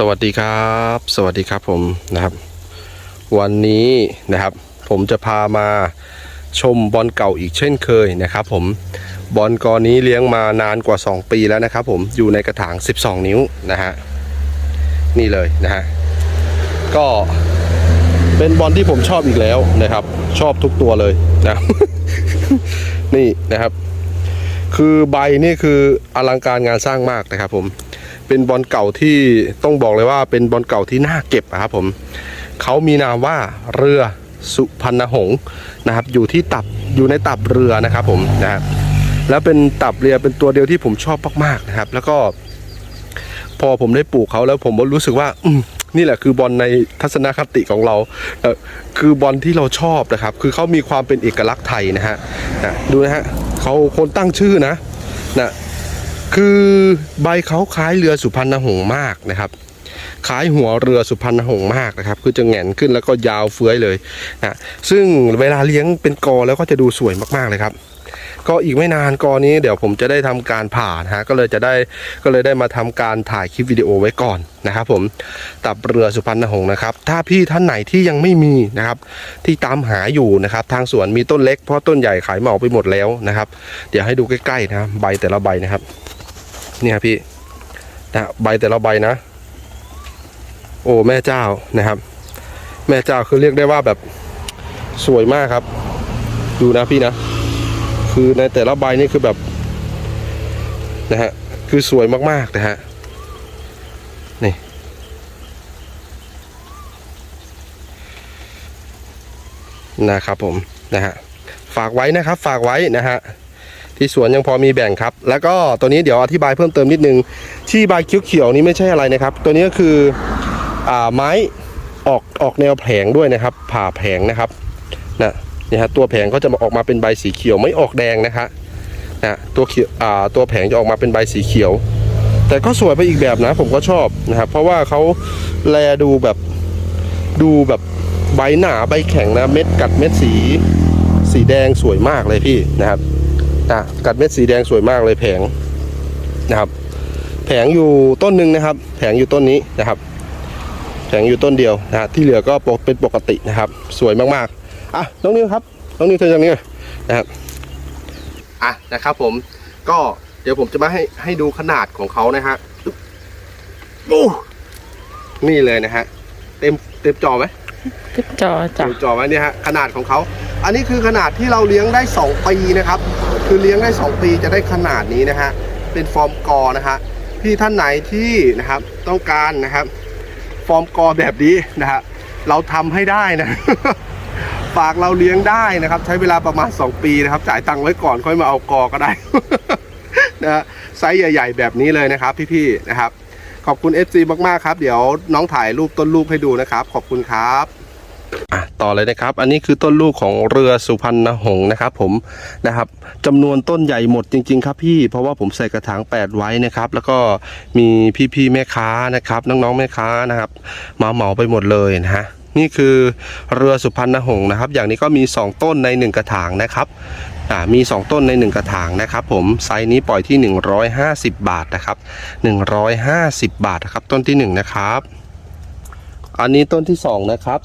สวัสดีครับ สวัสดีครับผมนะครับ วันนี้นะครับ ผมจะพามาชมบอลเก่าอีกเช่นเคยนะครับ ผมบอลกอนี้เลี้ยงมานานกว่า 2 ปีแล้วนะครับ ผมอยู่ในกระถาง 12 นิ้วนะฮะนี่เลยนะฮะก็เป็นบอลที่ผมชอบอีกแล้วนะครับ ชอบทุกตัวเลยนะนี่นะครับ คือใบนี่คืออลังการงานสร้างมากนะครับ ผม เป็นบอลเก่าที่ต้องบอกเลยว่าเป็นบอลเก่าที่น่าเก็บครับผมเขามีนามว่าเรือสุพรรณหงษ์นะครับ อยู่ที่ตับอยู่ในตับเรือนะครับผมนะฮะแล้วเป็นตับเรือเป็นตัวเดียวที่ผมชอบมากๆนะครับ แล้วก็พอผมได้ปลูกเขาแล้วผมก็รู้สึกว่าอืนี่แหละคือบอลในทัศนคติของเราเออคือบอลที่เราชอบนะครับ คือเขามีความเป็นเอกลักษณ์ไทยนะฮะนะดูนะฮะเขาคนตั้งชื่อนะนะ คือใบเขาคล้ายเรือสุพรรณหงษ์มากนะครับ คล้ายหัวเรือสุพรรณหงษ์มากนะครับ คือจะแหงนขึ้นแล้วก็ยาวเฟื้อยเลยนะซึ่งเวลาเลี้ยงเป็นกอแล้วก็จะดูสวยมากๆเลยครับ ก็อีกไม่นานกอนี้เดี๋ยวผมจะได้ทำการผ่านะฮะก็เลยจะได้ก็เลยได้มาทำการถ่ายคลิปวิดีโอไว้ก่อนนะครับผมตับเรือสุพรรณหงษ์นะครับ ถ้าพี่ท่านไหนที่ยังไม่มีนะครับ ที่ตามหาอยู่นะครับ ทางสวนมีต้นเล็กเพราะต้นใหญ่ขายเหมาไปหมดแล้วนะครับ เดี๋ยวให้ดูใกล้ๆนะใบแต่ละใบนะครับ นี่ยครับพี่นะใบแต่ละใบนะ โอ้แม่เจ้านะครับ แม่เจ้าคือเรียกได้ว่าแบบสวยมากครับ ดูนะพี่นะ คือในแต่ละใบนี่คือแบบนะฮะคือสวยมากๆนะฮะนี่นะครับผมนะฮะฝากไว้นะครับ ฝากไว้นะฮะ ที่สวนยังพอมีแบ่งครับ แล้วก็ตัวนี้เดี๋ยวอธิบายเพิ่มเติมนิดนึง ที่ใบเขียวๆนี้ไม่ใช่อะไรนะครับ ตัวนี้ก็คืออ่าไม้ออกออกแนวแผงด้วยนะครับ ผ่าแผงนะครับนะนี่ฮะตัวแผงก็จะมาออกมาเป็นใบสีเขียวไม่ออกแดงนะคะนะตัวเขียวอ่าตัวแผงจะออกมาเป็นใบสีเขียว แต่ก็สวยไปอีกแบบนะ ผมก็ชอบนะครับเพราะว่าเขาแลดูแบบดูแบบใบหนาใบแข็งนะเม็ดกัดเม็ดสี สีแดงสวยมากเลยพี่นะครับ นะกัดเม็ดสีแดงสวยมากเลยแผงนะครับ แผงอยู่ต้นหนึ่งนะครับ แผงอยู่ต้นนี้นะครับ แผงอยู่ต้นเดียวนะฮะที่เหลือก็ปกเป็นปกตินะครับ สวยมากๆอะน้องนิวครับน้องนิวเธอจากนี้นะครับอะนะครับ ผมก็เดี๋ยวผมจะมาให้ให้ดูขนาดของเขานะฮะโอ้นี่เลยนะฮะเต็มเต็มจอไหมติดจอจ้ะดูจอไว้เนี่ยฮะขนาดของเขาอันนี้คือขนาดที่เราเลี้ยงได้ 2 ปีนะครับ คือเลี้ยงได้ 2 ปีจะได้ขนาดนี้นะฮะ เป็นฟอร์มกอนะฮะ พี่ท่านไหนที่นะครับต้องการนะครับ ฟอร์มกอแบบนี้นะฮะ เราทำให้ได้นะฝากเราเลี้ยงได้นะครับ ใช้เวลาประมาณ 2 ปีนะครับ จ่ายตังค์ไว้ก่อนค่อยมาเอากอก็ได้นะฮะไซส์ใหญ่ ๆ แบบนี้เลยนะครับ พี่ๆนะครับ ขอบคุณ FC มากๆครับ เดี๋ยวน้องถ่ายรูปต้นรูปให้ดูนะครับ ขอบคุณครับ ต่อเลยนะครับ อันนี้คือต้นลูกของเรือสุพรรณหงษ์นะครับ ผมนะครับจำนวนต้นใหญ่หมดจริง ๆ ครับพี่เพราะว่าผมใส่กระถาง 8 ไว้นะครับ แล้วก็มีพี่ๆแม่ค้านะครับ น้องๆแม่ค้านะครับมาเหมาไปหมดเลยนะฮะนี่คือเรือสุพรรณหงษ์นะครับ อย่างนี้ก็มี 2 ต้นใน 1 กระถางนะครับอ่ามี 2 ต้นใน 1 กระถางนะครับ ผมไซส์นี้ปล่อยที่ 150 บาทนะครับ150 บาทนะครับ ต้นที่ 1 นะครับ อันนี้ต้นที่ 2 นะครับ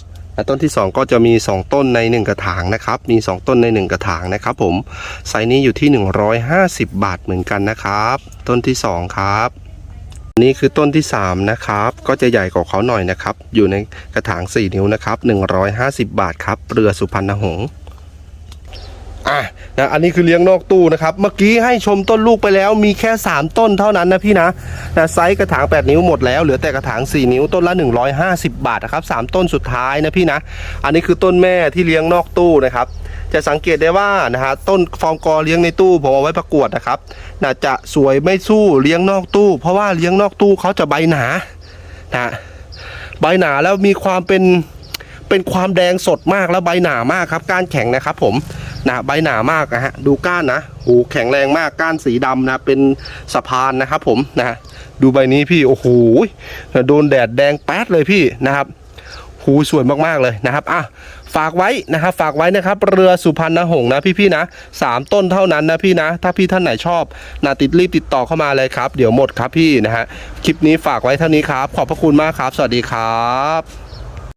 ต้นที่ 2 ก็จะมี 2 ต้นใน 1 กระถางนะครับ มี 2 ต้นใน 1 กระถางนะครับ ผม ไซส์นี้อยู่ที่ 150 บาทเหมือนกันนะครับ ต้นที่ 2 ครับ นี่คือต้นที่ 3 นะครับ ก็จะใหญ่กว่าเขาหน่อยนะครับ อยู่ในกระถาง 4 นิ้วนะครับ 150 บาทครับ เรือสุพรรณหงษ์ นะอันนี้คือเลี้ยงนอกตู้นะครับ เมื่อกี้ให้ชมต้นลูกไปแล้วมีแค่ 3 ต้นเท่านั้นนะพี่นะนะไซส์กระถาง 8 นิ้วหมดแล้วเหลือแต่กระถาง 4 นิ้วต้นละ 150 บาทนะครับ3ต้นสุดท้ายนะพี่นะ อันนี้คือต้นแม่ที่เลี้ยงนอกตู้นะครับจะสังเกตได้ว่านะฮะต้นฟอร์มกอเลี้ยงในตู้ผมเอาไว้ประกวดนะครับนะจะสวยไม่สู้เลี้ยงนอกตู้ เพราะว่าเลี้ยงนอกตู้เขาจะใบหนานะใบหนาแล้วมีความเป็นเป็นความแดงสดมากแล้วใบหนามากครับ กานแข็งนะครับผม นะใบหนามากนะฮะดูก้านนะโหแข็งแรงมากก้านสีดำนะเป็นสะพานนะครับผมนะฮะดูใบนี้พี่โอ้โหโดนแดดแดงแป๊ดเลยพี่นะครับหูสวยมากๆเลยนะครับอะฝากไว้นะครับฝากไว้นะครับเรือสุพรรณหงส์นะพี่ๆนะสามต้นเท่านั้นนะพี่นะ ถ้าพี่ท่านไหนชอบนะติดรีบติดต่อเข้ามาเลยครับ เดี๋ยวหมดครับพี่นะฮะคลิปนี้ฝากไว้เท่านี้ครับ ขอบพระคุณมากครับ สวัสดีครับ